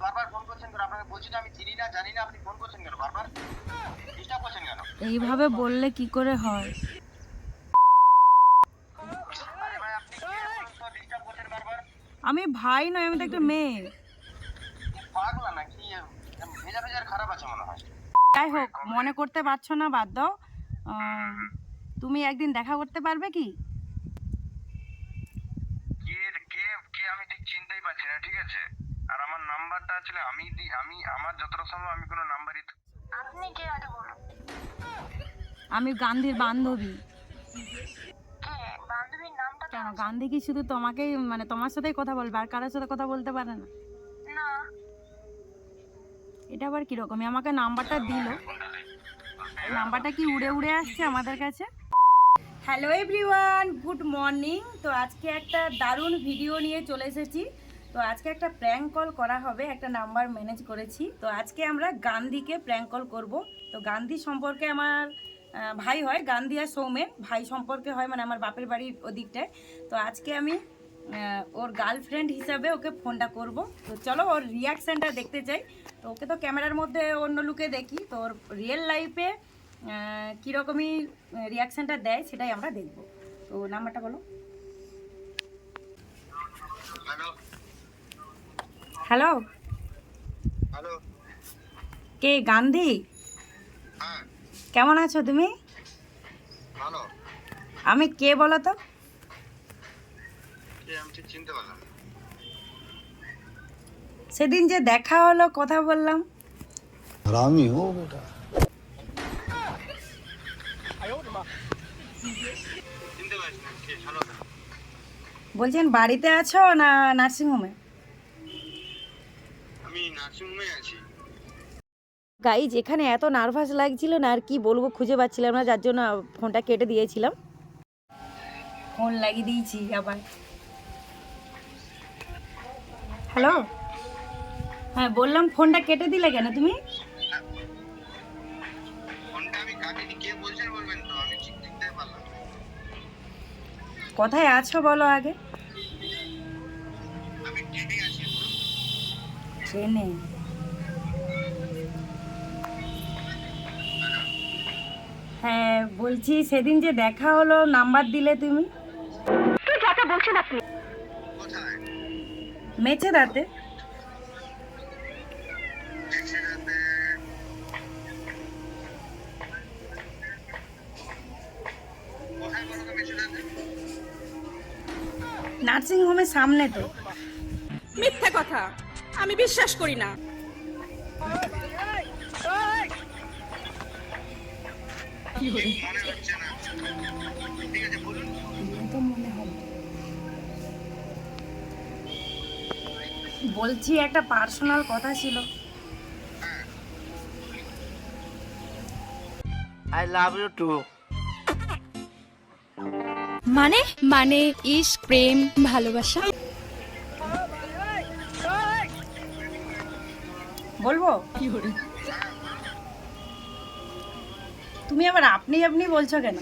বারবার ফোন করছেন কেন? আপনাকে বলছি আমি চিনি না জানি না আপনি ফোন করছেন কেন? বারবার ডিস্টার্ব করছেন কেন? এইভাবে বললে কি করে হয়? আরে ভাই আপনি ডিস্টার্ব করছেন বারবার? আমি ভাই নয় আমি তো একটা মেয়ে। পাগলা নাকি? ভেজা ভেজার খারাপ আছে মনে হয়। যাই হোক মনে করতে পারছ না বাদ দাও। তুমি একদিন দেখা করতে পারবে কি? কে কে কে আমি ঠিক চিনতেই পারছি না ঠিক আছে? নাম্বারটা আসলে আমি দি আমি আমার যতটা সম্ভব আমি কোনো নাম্বারই আপনি কে আগে বলুন? আমি গান্ধীর বান্ধবী। কে? বান্ধবীর নামটা কেন? গান্ধী কি শুধু তোমাকেই মানে তোমার সাথেই কথা বলবে? আর কারোর সাথে কথা বলতে পারে না? না। এটা আবার কীরকম আমাকে নাম্বারটা দিল। নাম্বারটা কি উড়ে উড়ে আসছে আমাদের কাছে? হ্যালো এভরিওয়ান গুড মর্নিং তো আজকে একটা দারুণ ভিডিও নিয়ে চলে এসেছি। তো আজকে একটা প্র্যাঙ্ক কল করা হবে, একটা নাম্বার ম্যানেজ করেছি। তো আজকে আমরা গান্ধীকে প্র্যাঙ্ক কল করব। তো গান্ধী সম্পর্কে আমার ভাই হয় গান্ধী আর সৌমেন। ভাই সম্পর্কে হয় মানে আমার বাপের বাড়ির ওদিকটায়। তো আজকে আমি ওর গার্লফ্রেন্ড হিসাবে ওকে ফোনটা করব। তো চলো ওর রিয়াকশানটা দেখতে চাই। তো ওকে তো ক্যামেরার মধ্যে অন্য লুকে দেখি। তো ওর রিয়েল লাইফে কীরকমই রিয়াকশানটা দেয় সেটাই আমরা দেখব। তো নাম্বারটা বলো। হ্যালো হ্যালো হ্যালো কে গান্ধী? কেমন আছো তুমি? আমি কে বলো তো? সেদিন যে দেখা হলো কথা বললাম। রামি বলছেন বাড়িতে আছো না নার্সিংহোমে আছি গাইজ এখানে এত নার্ভাস লাগছিল না আর কি বলব খুঁজে পাচ্ছিলাম না যার জন্য ফোনটা কেটে দিয়েছিলাম। ফোন লাগিয়ে দিয়েছি আবার। হ্যালো হ্যাঁ বললাম ফোনটা কেটে দিলে কেন তুমি। কোথায় আছো বলো আগে? ট্রেনে হ্যাঁ বলছি সেদিন যে দেখা হলো নাম্বার দিলে তুমি? কোথায়? মেচে দাতে নার্সিং হোমের সামনে তো। মিথ্যে কথা। আমি বিশ্বাস করি না। হচ্ছে না ঠিক আছে বলুন বলছি একটা পার্সোনাল কথা ছিল। আই লাভ ইউ টু মানে? মানে ইস প্রেম ভালোবাসা। বলব? তুমি আবার আপনি আপনি বলছো কেন?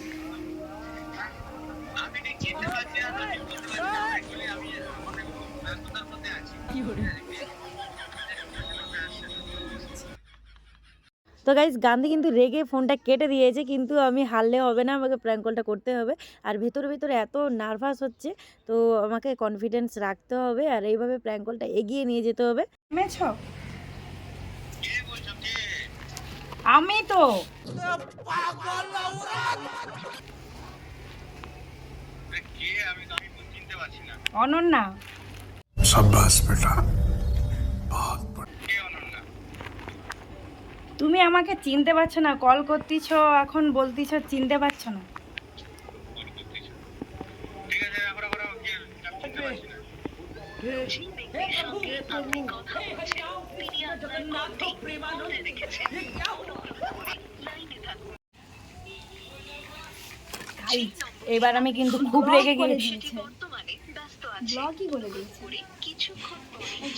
তো গাইজ গান্ধী কিন্তু রেগে ফোনটা কেটে দিয়েছে কিন্তু আমি হারলে হবে না আমাকে প্র্যাঙ্ক কলটা করতে হবে। আর ভেতরে ভেতরে এত নার্ভাস হচ্ছে তো আমাকে কনফিডেন্স রাখতে হবে আর এইভাবে প্র্যাঙ্ক কলটা এগিয়ে নিয়ে যেতে হবে। মেছ কে বলছো কে আমি তো। অনন্যা। সাব্বাস বেটা। তুমি আমাকে চিনতে পারছ না কল করতেছ এখন বলতেছ চিনতে পারছ না। এবার আমি কিন্তু খুব রেগে গিয়েছি। ব্লগই বলে দিয়েছে।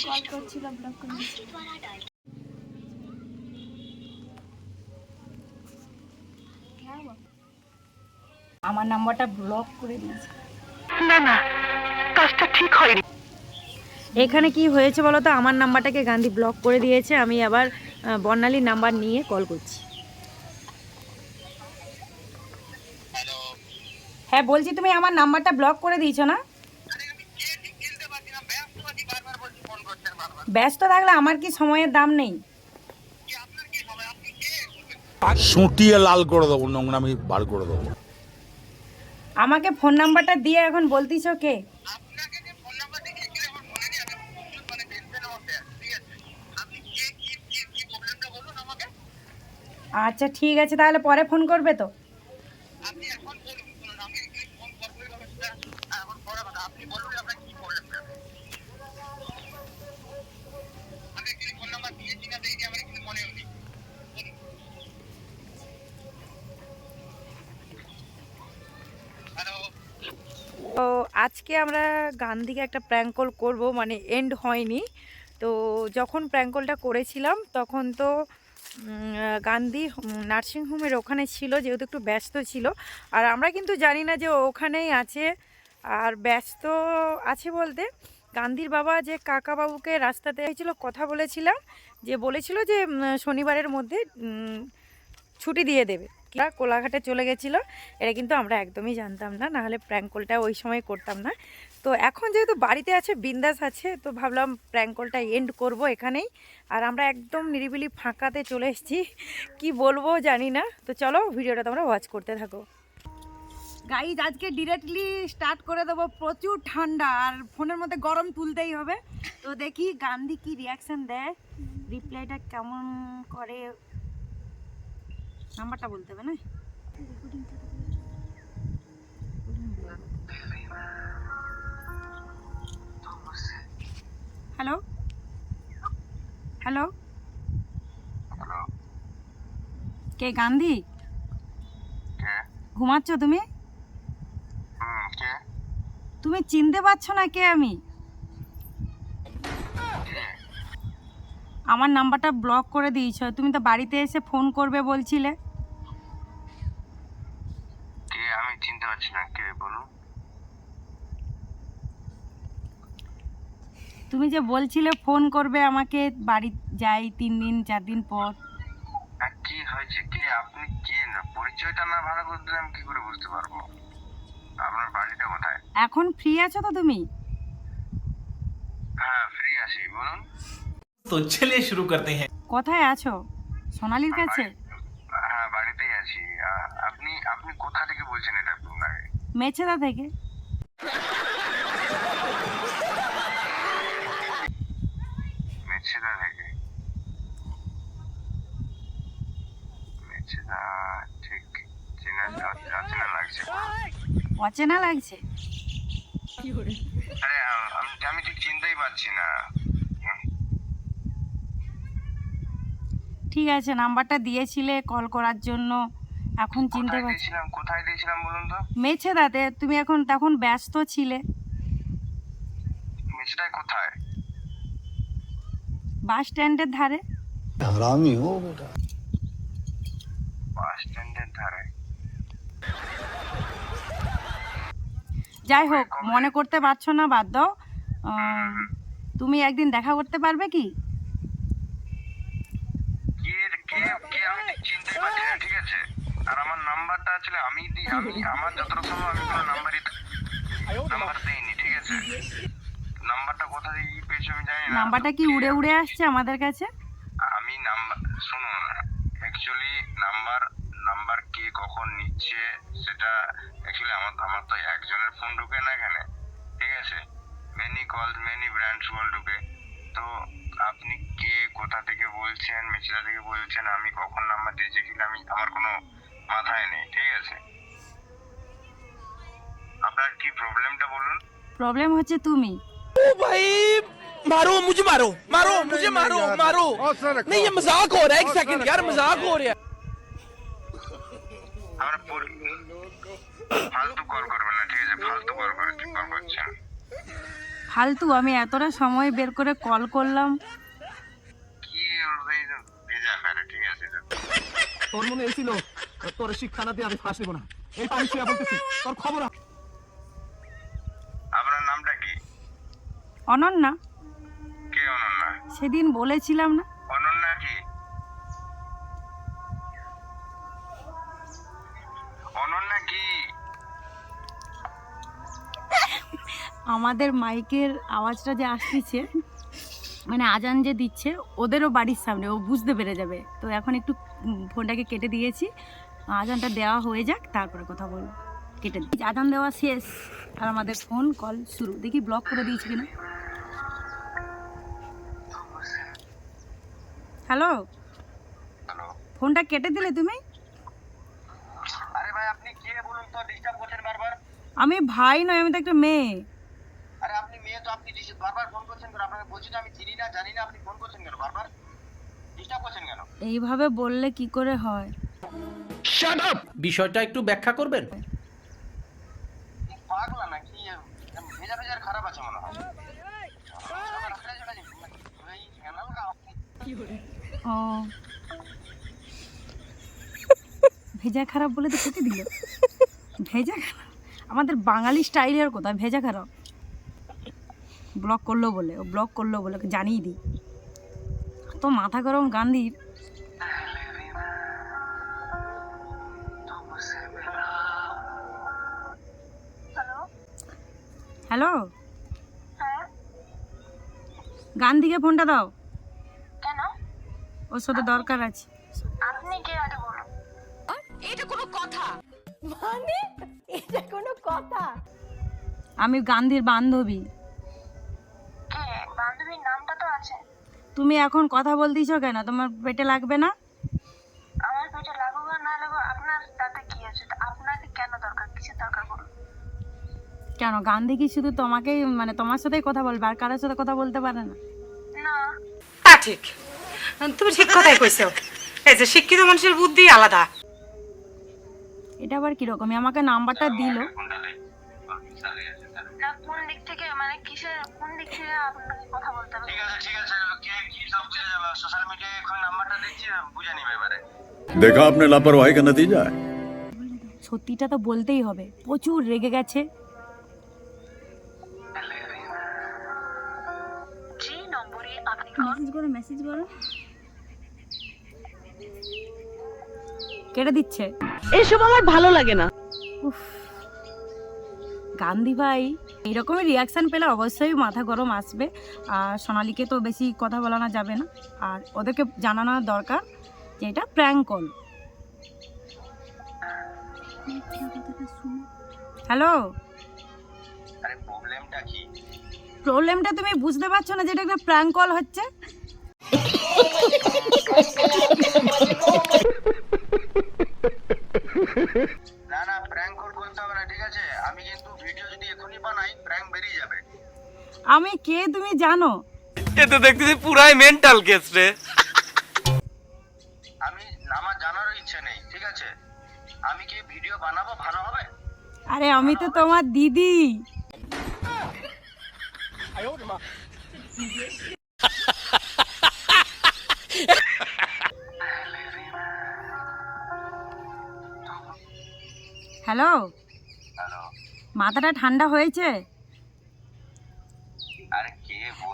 কল করছিল ব্লগ করে আমার নাম্বারটা ব্লক করে দিয়েছে এখানে কি হয়েছে বলো তো? আমার নাম্বারটাকে গান্ধী ব্লক করে দিয়েছে। আমি আবার বর্ণালীর নাম্বার নিয়ে কল করছি। হ্যাঁ বলছি তুমি আমার নাম্বারটা ব্লক করে দিয়েছ না? ব্যস্ত থাকলে আমার কি সময়ের দাম নেই? সুটিয়ে লাল করে দেবো নোংরামি বার করে দেবো। আমাকে ফোন নাম্বারটা দিয়ে এখন বলতিছো কে? আচ্ছা ঠিক আছে তাহলে পরে ফোন করবে তো। তো আজকে আমরা গান্ধীকে একটা প্র্যাঙ্ক কল করব মানে এন্ড হয়নি। তো যখন প্র্যাঙ্ক কলটা করেছিলাম তখন তো গান্ধী নার্সিংহোমের ওখানে ছিল, যেহেতু একটু ব্যস্ত ছিল। আর আমরা কিন্তু জানি না যে ওখানেই আছে। আর ব্যস্ত আছে বলতে গান্ধীর বাবা যে কাকাবাবুকে রাস্তাতে ছিল কথা বলেছিলাম, যে বলেছিল যে শনিবারের মধ্যে ছুটি দিয়ে দেবে। কিরা কোলাঘাটে চলে গেছিল। এটা কিন্তু আমরা একদমই জানতাম না, নাহলে প্র্যাঙ্ক কলটা ওই সময় করতাম না। তো এখন যেহেতু বাড়িতে আছে, বিন্দাস আছে, তো ভাবলাম প্র্যাঙ্ক কলটা এন্ড করব এখানেই। আর আমরা একদম নিরিবিলি ফাঁকাতে চলে এসেছি। কি বলব জানি না। তো চলো ভিডিওটা তোমরা ওয়াচ করতে থাকো। গাইজ আজকে ডিরেক্টলি স্টার্ট করে দেবো প্রচুর ঠান্ডা, আর ফোনের মধ্যে গরম তুলতেই হবে। তো দেখি গান্ধী কি রিয়াকশান দেয়। রিপ্লাইটা কেমন করে? নাম্বারটা বলতে হবে না? হ্যালো হ্যালো কে গান্ধী? ঘুমাচ্ছ তুমি? তুমি চিনতে পারছ না কে আমি? আমার নাম্বারটা ব্লক করে দিয়েছ। তুমি তো বাড়িতে এসে ফোন করবে বলছিলে। কে? আমি চিনতে পারছি না। কে? বলুন। তুমি যে বলছিলে ফোন করবে আমাকে বাড়ি যাই তিন দিন চার দিন পর। কি হয়েছে কে? আপনি কে না? পরিচয়টা না ভালো করে দিলে আমি কি করে বুঝতে পারব? আপনার বাড়িটা কোথায়? এখন ফ্রি আছো তো তুমি? হ্যাঁ ফ্রি আছি। বলুন। তো চলে শুরু করতে হ্যাঁ। কোথায় আছো? সোনালির কাছে? হ্যাঁ বাড়িতেই আছি। আপনি আপনি কোথা থেকে বলছেন এটা আপনার মেছেদা থেকে। ঠিক অচেনা লাগছে? আরে আমি ঠিক না। ঠিক আছে নাম্বারটা দিয়েছিলে কল করার জন্য। এখন চিনতে করছিলাম কোথায় দিয়েছিলাম বলুন তো? মেছে দাতে তুমি এখন তখন ব্যস্ত ছিলে। কোথায়? বাস স্ট্যান্ডের ধারে। আরামই ও বেটা বাস স্ট্যান্ডের ধারে যাই হোক মনে করতে পারছ না বাদ দাও। তুমি একদিন দেখা করতে পারবে কি? ঠিক আছে? আর আমার নাম্বারটা আসলে আমি আমার যতটা সম্ভব আমি কোনো নাম্বারই নাম্বার দেইনি ঠিক আছে? নাম্বারটা কোথা থেকে পেয়েছ আমি জানি না। নাম্বারটা কি উড়ে উড়ে আসছে আমাদের কাছে? আমি নাম্বার শুনুন অ্যাকচুয়ালি নাম্বার নাম্বার কে কখন নিচ্ছে সেটা অ্যাকচুয়ালি আমার আমার তো একজনের ফোন ঢুকে না এখানে ঠিক আছে many call many brands call ঢুকে তো আপনি কে কোথা থেকে বলছেন মেচিলা থেকে বলছেন আমি কখন নাম্বার দিয়েছি কিনা আমি আমার কোনো মাথায় নেই ঠিক আছে আপনার কি প্রবলেমটা বলুন প্রবলেম হচ্ছে তুমি भाई मारो मुझे मारो मारो मुझे मारो मारो नहीं ये मजाक हो रहा है एक सेकंड यार मजाक हो रहा है আমরা পরি- ফালতু কল করবেন না ঠিক আছে? ফালতু কল কল করছেন। ফালতু আমি এতটা সময় বের করে কল করলাম। কি ভেজা ঠিক আছে তোর মনে এসেছিল তোর শিক্ষা না দিয়ে আমি ফাঁস নেব না। এই পানি শুয়ে বলতেছি। তোর খবর আপনার নামটা কি অনন্যা? সেদিন বলেছিলাম না। আমাদের মাইকের আওয়াজটা যে আসতেছে মানে আজান যে দিচ্ছে ওদেরও বাড়ির সামনে ও বুঝতে পেরে যাবে। তো এখন একটু ফোনটাকে কেটে দিয়েছি। আজানটা দেওয়া হয়ে যাক তারপরে কথা বলব। কেটে দিই। আজান দেওয়া শেষ আর আমাদের ফোন কল শুরু। দেখি ব্লক করে দিয়েছি কিনা। হ্যালো? ফোনটা কেটে দিলে তুমি? আমি ভাই নয় আমি তো একটা মেয়ে আরে আপনি মেয়ে তো আপনি dis- বারবার ফোন করছেন কেন? আপনাকে বলছি যে আমি চিনি না জানি না আপনি ফোন করছেন কেন? বারবার ডিস্টার্ব করছেন কেন? এইভাবে বললে কি করে হয়? শাট আপ বিষয়টা একটু ব্যাখ্যা করবেন? কি পাগলা নাকি? ভেজা ভেজার খারাপ আছে মনে হয়। ও। ভেজা খারাপ বলে তো কেটে দিল। ভেজা খারাপ? আমাদের বাঙালি স্টাইলের কথা ভেজা খারাপ। ব্লক করল বলে ও ব্লক করল বলে ওকে জানিয়ে দিই। তো মাথা গরম গান্ধীর হ্যালো? হ্যাঁ গান্ধীকে ফোনটা দাও। কেন? ওর সাথে দরকার আছে। আপনি কে আগে বলুন? মানে? এটা কোনো কথা? আমি গান্ধীর বান্ধবী। তুমি এখন কথা বলতেছ কেন? তোমার পেটে লাগবে না? আমার পেটে লাগুক না লাগুক আপনার তাতে কি আছে? তা আপনাকে কেন দরকার? কিসের দরকার বলুন? কেন গান্ধী কি শুধু তোমাকেই মানে তোমার সাথেই কথা বলবে? আর কারোর সাথে কথা বলতে পারে না? না। হ্যাঁ ঠিক। তুমি ঠিক কথাই কইছো। এই যে শিক্ষিত মানুষের বুদ্ধি আলাদা। এটা আবার কীরকম আমাকে নাম্বারটা দিল। না কোন দিক থেকে মানে কিসের কোন দিক থেকে আপনাকে কথা বলতে হবে? ঠিক আছে ঠিক আছে কে কি বুঝে যাবে সোশ্যাল মিডিয়ায় এখন নাম্বারটা দিচ্ছি বুঝে নিবে এবারে देखा आपने लापरवाही का नतीजा है সত্যিটা তো বলতেই হবে প্রচুর রেগে গেছে যে নম্বরে আপনি মেসেজ করো মেসেজ করো কেটে দিচ্ছে এসব আমার ভালো লাগে না উফ গান্ধী ভাই এইরকমই রিয়াকশান পেলে অবশ্যই মাথা গরম আসবে। আর সোনালিকে তো বেশি কথা বলানো যাবে না। আর ওদেরকে জানানো দরকার যে এটা প্র্যাঙ্ক কল হ্যালো প্রবলেমটা প্রবলেমটা তুমি বুঝতে পারছ না যেটা একটা প্র্যাঙ্ক কল হচ্ছে? না না প্র্যাঙ্ক কল করতে হবে না ঠিক আছে? আমি কিন্তু ভিডিও যদি এখনই বানাই প্র্যাঙ্ক বেরিয়ে যাবে। আমি কে তুমি জানো? এ তো দেখতেছি পুরাই মেন্টাল কেস রে। আমি আমার জানার ইচ্ছে নেই ঠিক আছে? আমি কি ভিডিও বানাবো ভালো হবে? আরে আমি তো তোমার দিদি। Hello hello? মাথাটা ঠান্ডা হয়েছে?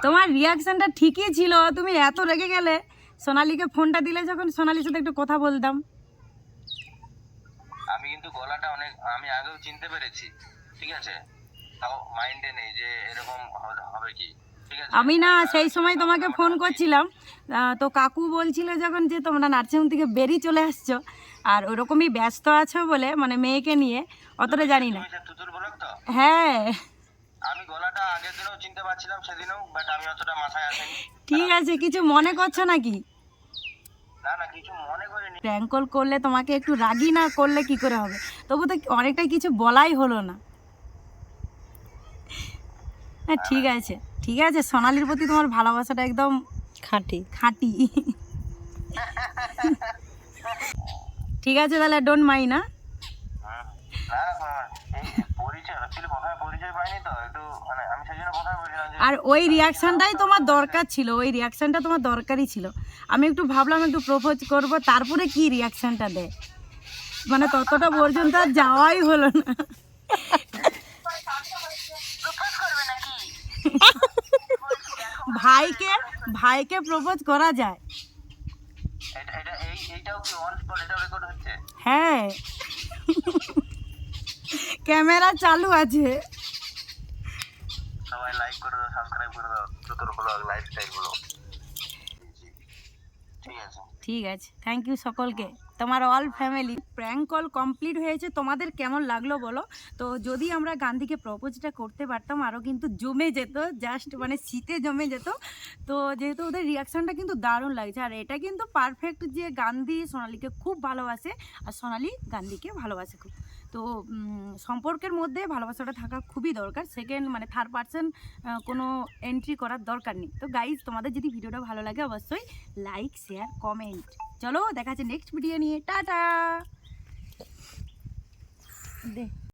তোমার রিয়াকশনটা ঠিকই ছিল তুমি এত রেগে গেলে। সোনালিকে ফোনটা দিলে যখন সোনালির সাথে একটু কথা বলতাম। আমি কিন্তু গলাটা অনেক আমি আগেও চিনতে পেরেছি ঠিক আছে? তাও মাইন্ডে নেই যে এরকম হবে- কি আমি না সেই সময় তোমাকে ফোন করছিলাম। তো কাকু বলছিল যখন যে তোমরা নার্সিংহোম থেকে বেরিয়ে চলে আসছো আর ওরকমই ব্যস্ত আছো বলে মানে মেয়েকে নিয়ে অতটা জানি না। হ্যাঁ। আমি গলাটা আগের দিনও চিনতে পারছিলাম সেদিনও বাট আমি অতটা মাথায় আসেনি। ঠিক আছে কিছু মনে করছ নাকি? না না কিছু মনে করিনি। প্র্যাঙ্ক করলে তোমাকে একটু রাগি না করলে কি করে হবে? তবু তো অনেকটাই কিছু বলাই হলো না। হ্যাঁ ঠিক আছে ঠিক আছে সোনালির প্রতি তোমার ভালোবাসাটা একদম খাঁটি। খাঁটি। ঠিক আছে তাহলে ডোন্ট মাই না? তো একটু মানে আর ওই রিয়াকশনটাই তোমার দরকার ছিল ওই রিয়াকশনটা তোমার দরকারই ছিল। আমি একটু ভাবলাম একটু প্রপোজ করব তারপরে কি রিয়াকশনটা দেয় মানে ততটা পর্যন্ত আর যাওয়াই হলো না। ভাইকে ভাইকে প্রপোজ করা যায়। হ্যাঁ। ক্যামেরা চালু আছে। সবাই লাইক করে দাও সাবস্ক্রাইব করে দাও চতুর ব্লগ লাইফস্টাইল ব্লগ ঠিক আছে ঠিক আছে। থ্যাংক ইউ সকলকে। তোমার all family prank call complete হয়েছে, তোমাদের কেমন লাগল বলো? তো যদি আমরা গান্ধীকে প্রপোজটা করতে পারতাম আরও কিন্তু জমে যেত জাস্ট মানে শীতে জমে যেত। তো যেহেতু ওদের রিয়াকশানটা কিন্তু দারুণ লাগছে, আর এটা কিন্তু পারফেক্ট যে গান্ধী সোনালিকে খুব ভালোবাসে, আর সোনালি গান্ধীকে ভালোবাসে খুব। তো সম্পর্কের মধ্যে ভালোবাসাটা থাকা খুবই দরকার। সেকেন্ড মানে থার্ড পার্সন কোনো এন্ট্রি করার দরকার নেই। তো গাইজ তোমাদের যদি ভিডিওটা ভালো লাগে অবশ্যই লাইক শেয়ার কমেন্ট চলো, দেখা যাচ্ছে নেক্সট ভিডিও নিয়ে। টাটা! দে।